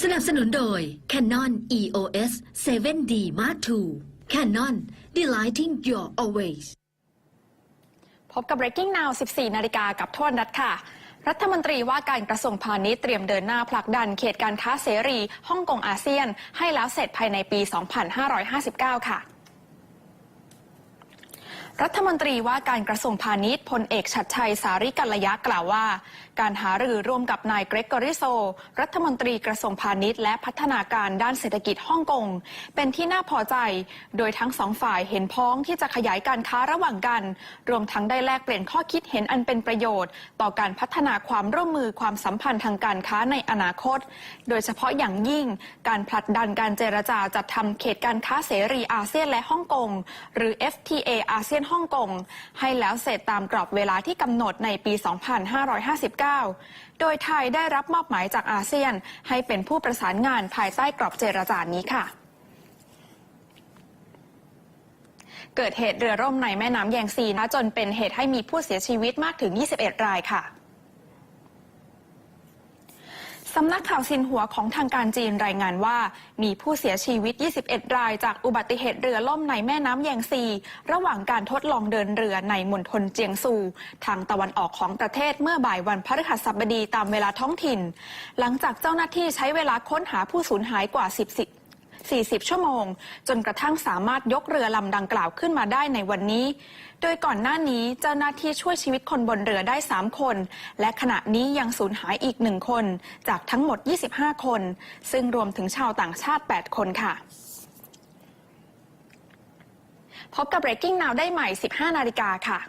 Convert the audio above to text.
สนับสนุนโดย Canon EOS 7D Mark II Canon Delighting Your Always พบกับ Breaking Now 14 นาฬิกากับทวนรัฐค่ะ รัฐมนตรีว่าการกระทรวงพาณิชย์เตรียมเดินหน้าผลักดันเขตการค้าเสรีฮ่องกงอาเซียน ให้แล้วเสร็จภายในปี 2559 ค่ะ รัฐมนตรีว่าการกระทรวงพาณิชย์พลเอกชัดชัยสาริกัลยะกล่าวว่า การหารือร่วมกับนายเกรกกอริโซ รัฐมนตรีกระทรวงพาณิชย์และพัฒนาการด้านเศรษฐกิจฮ่องกงเป็นที่น่าพอใจ โดยทั้งสองฝ่ายเห็นพ้องที่จะขยายการค้าระหว่างกัน รวมทั้งได้แลกเปลี่ยนข้อคิดเห็นอันเป็นประโยชน์ ต่อการพัฒนาความร่วมมือความสัมพันธ์ทางการค้าในอนาคต โดยเฉพาะอย่างยิ่งการผลักดันการเจรจาจัดทำเขตการค้าเสรีอาเซียนและฮ่องกงหรือ FTA อาเซียนฮ่องกงให้แล้วเสร็จตามกรอบเวลาที่กำหนดในปี 2559 โดยไทยได้รับมอบหมายจากอาเซียน ให้เป็นผู้ประสานงานภายใต้กรอบเจรจานี้ค่ะเกิดเหตุเรือร่มในแม่น้ำแยงซีนะจนเป็นเหตุให้มีผู้เสียชีวิตมากถึง 21 รายค่ะ สำนักข่าวซินหัวของทางการจีนรายงานว่า มีผู้เสียชีวิต 21 รายจากอุบัติเหตุเรือล่มในแม่น้ำแยงซี ระหว่างการทดลองเดินเรือในมณฑลเจียงซู ทางตะวันออกของประเทศเมื่อบ่ายวันพฤหัสบดีตามเวลาท้องถิ่น หลังจากเจ้าหน้าที่ใช้เวลาค้นหาผู้สูญหายกว่า 10 40 ชั่วโมง จนกระทั่งสามารถยกเรือลำดังกล่าวขึ้นมาได้ในวันนี้ โดยก่อนหน้านี้เจ้าหน้าที่ช่วยชีวิตคนบนเรือได้ 3 คน และขณะนี้ยังสูญหายอีกหนึ่งคน จากทั้งหมด 25 คน ซึ่งรวมถึงชาวต่างชาติ 8 คนค่ะพบกับ Breaking Now ได้ใหม่ 15 นาฬิกาค่ะ